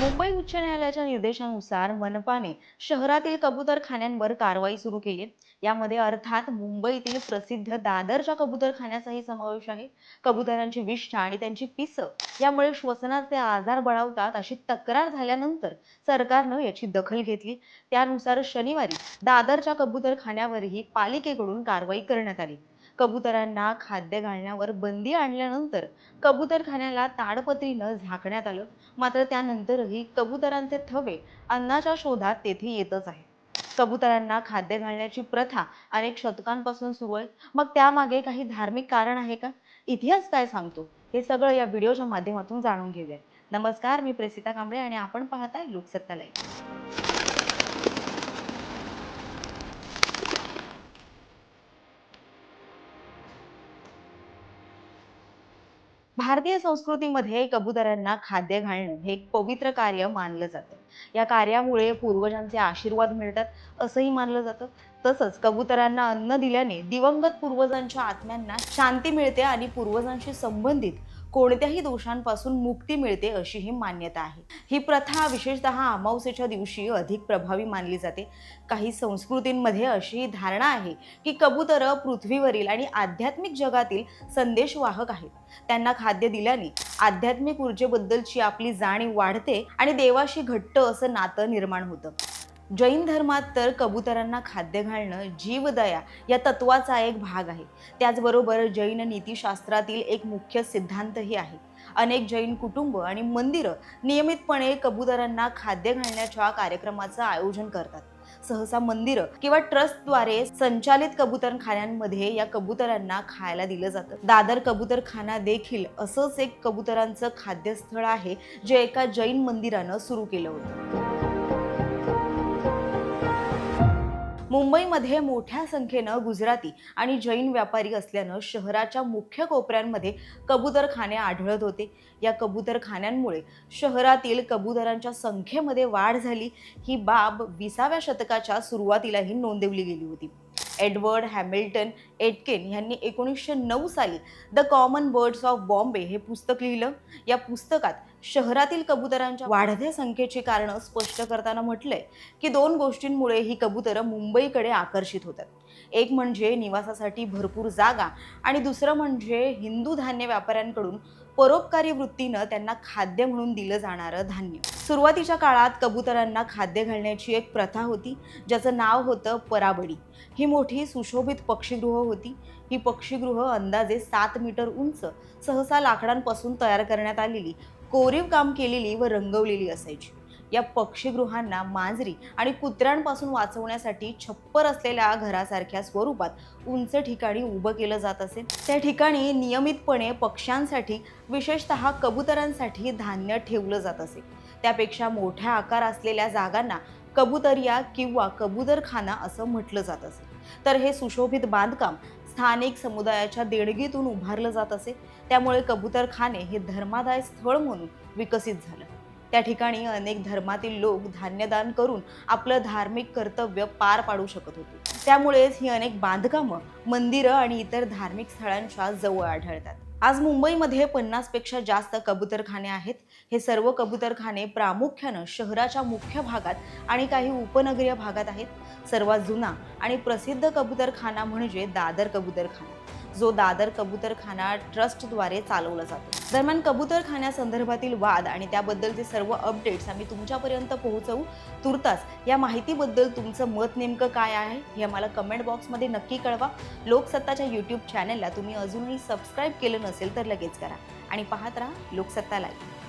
मुंबई उच्च न्यायालयाच्या निर्देशानुसार मनपाने शहरातील कबुतरखान्यांवर कारवाई सुरू केली. यामध्ये अर्थात मुंबईतील प्रसिद्ध दादरच्या कबुतरखान्याचाही समावेश आहे. कबुतरांची विष्ठा आणि त्यांची पिसं यामुळे श्वसनाचे आजार बळावतात अशी तक्रार झाल्यानंतर सरकारनं याची दखल घेतली. त्यानुसार शनिवारी दादरच्या कबुतरखान्यावरही पालिकेकडून कारवाई करण्यात आली. कबुतरांना खाद्य घालण्यावर बंदी आणल्यानंतर कबुतरखान्याला ताडपत्रीनं झाकण्यात आलं. मात्र त्यानंतरही कबुतरांचे थवे अन्नाच्या शोधात तेथे येतच आहे. कबुतरांना खाद्य घालण्याची प्रथा अनेक शतकांपासून सुरू आहे. मग त्यामागे काही धार्मिक कारण आहे का? इतिहास काय सांगतो? हे सगळं या व्हिडिओच्या माध्यमातून जाणून घेऊया नमस्कार मी प्रेसिता कांबळे आणि आपण पाहताय लोकसत्ता लाईव्ह भारतीय संस्कृतीमध्ये कबुतरांना खाद्य घालणं हे एक पवित्र कार्य मानलं जातं. या कार्यामुळे पूर्वजांचे आशीर्वाद मिळतात असंही मानलं जातं. तसंच कबुतरांना अन्न दिल्याने दिवंगत पूर्वजांच्या आत्म्यांना शांती मिळते आणि पूर्वजांशी संबंधित कोणत्याही दोषांपासून मुक्ती मिळते अशी ही मान्यता आहे. ही प्रथा विशेषतः अमावस्येच्या दिवशी अधिक प्रभावी मानली जाते. काही संस्कृतींमध्ये अशी धारणा आहे की कबुतर पृथ्वीवरील आणि आध्यात्मिक जगातील संदेशवाहक आहेत. त्यांना खाद्य दिल्याने आध्यात्मिक ऊर्जेबद्दलची आपली जाणीव वाढते आणि देवाशी घट्ट असं नातं निर्माण होतं. जैन धर्मात तर कबुतरांना खाद्य घालणं जीवदया या तत्वाचा एक भाग आहे. त्याचबरोबर जैन नीतिशास्त्रातील एक मुख्य सिद्धांतही आहे. अनेक जैन कुटुंब आणि मंदिरं नियमितपणे कबुतरांना खाद्य घालण्याच्या कार्यक्रमाचं आयोजन करतात. सहसा मंदिरं किंवा ट्रस्टद्वारे संचालित कबुतरखान्यांमध्ये या कबुतरांना खायला दिलं जातं. दादर कबुतरखाना देखील असंच एक कबुतरांचं खाद्यस्थळ आहे जे एका जैन मंदिरानं सुरू केलं होतं. मुंबईमध्ये मोठ्या संख्येनं गुजराती आणि जैन व्यापारी असल्यानं शहराच्या मुख्य कोपऱ्यांमध्ये कबुतरखाने आढळत होते. या कबुतरखान्यांमुळे शहरातील कबुतरांच्या संख्येमध्ये वाढ झाली. ही बाब विसाव्या शतकाच्या सुरुवातीलाही नोंदवली गेली होती. एडवर्ड हॅमिल्टन एटकेन यांनी एकोणीसशे नऊ साली the common birds of Bombay हे पुस्तक लिहिलं. या पुस्तकात शहरातील कबुतरांच्या वाढत्या संख्येची कारणं स्पष्ट करताना म्हटलंय की दोन गोष्टींमुळे ही कबुतरं मुंबईकडे आकर्षित होतात. एक म्हणजे निवासासाठी भरपूर जागा आणि दुसरं म्हणजे हिंदू धान्य व्यापाऱ्यांकडून परोपकारी वृत्तीनं त्यांना खाद्य म्हणून दिलं जाणारं धान्य. सुरुवातीच्या काळात कबुतरांना खाद्य घालण्याची एक प्रथा होती ज्याचं नाव होतं पराबडी. ही मोठी सुशोभित पक्षीगृह होती. ही पक्षीगृह अंदाजे सात मीटर उंच सहसा लाकडांपासून तयार करण्यात आलेली. कोरीव काम केलेली व रंगवलेली असायची. या पक्षीगृहांना मांजरी आणि कुत्र्यांपासून वाचवण्यासाठी छप्पर असलेल्या घरासारख्या स्वरूपात उंच ठिकाणी उभं केलं जात असे. त्या ठिकाणी नियमितपणे पक्ष्यांसाठी विशेषतः कबुतरांसाठी धान्य ठेवलं जात असे. त्यापेक्षा मोठ्या आकार असलेल्या जागांना कबुतरिया किंवा कबुतरखाना असं म्हटलं जात असे. तर हे सुशोभित बांधकाम स्थानिक समुदायाच्या देणगीतून उभारलं जात असे. त्यामुळे कबूतरखाने हे धर्मादाय स्थळ म्हणून विकसित झालं. त्या ठिकाणी अनेक धर्मातील लोक धान्यदान करून आपलं धार्मिक कर्तव्य पार पाडू शकत होते. त्यामुळेच ही अनेक बांधकामं मंदिरं आणि इतर धार्मिक स्थळांच्या जवळ आढळतात. आज मुंबईमध्ये पन्नासपेक्षा जास्त कबुतरखाने आहेत. हे सर्व कबुतरखाने प्रामुख्यानं शहराच्या मुख्य भागात आणि काही उपनगरीय भागात आहेत. सर्वात जुना आणि प्रसिद्ध कबुतरखाना म्हणजे दादर कबुतरखाना. जो दादर कबुतरखाना ट्रस्टद्वारे चालवला जातो. दरम्यान कबूतरखान्यासंदर्भातील वाद आणि त्याबद्दलचे सर्व अपडेट्स आम्ही तुमच्यापर्यंत पोहोचवू तुर्तास या माहितीबद्दल तुमचं मत नेमकं काय आहे हे आम्हाला कमेंट बॉक्समध्ये नक्की कळवा. लोकसत्ताच्या यूट्यूब चॅनलला तुम्ही अजूनही सबस्क्राईब केलं नसेल तर लगेच करा आणि पाहत राहा लोकसत्ता लाईव्ह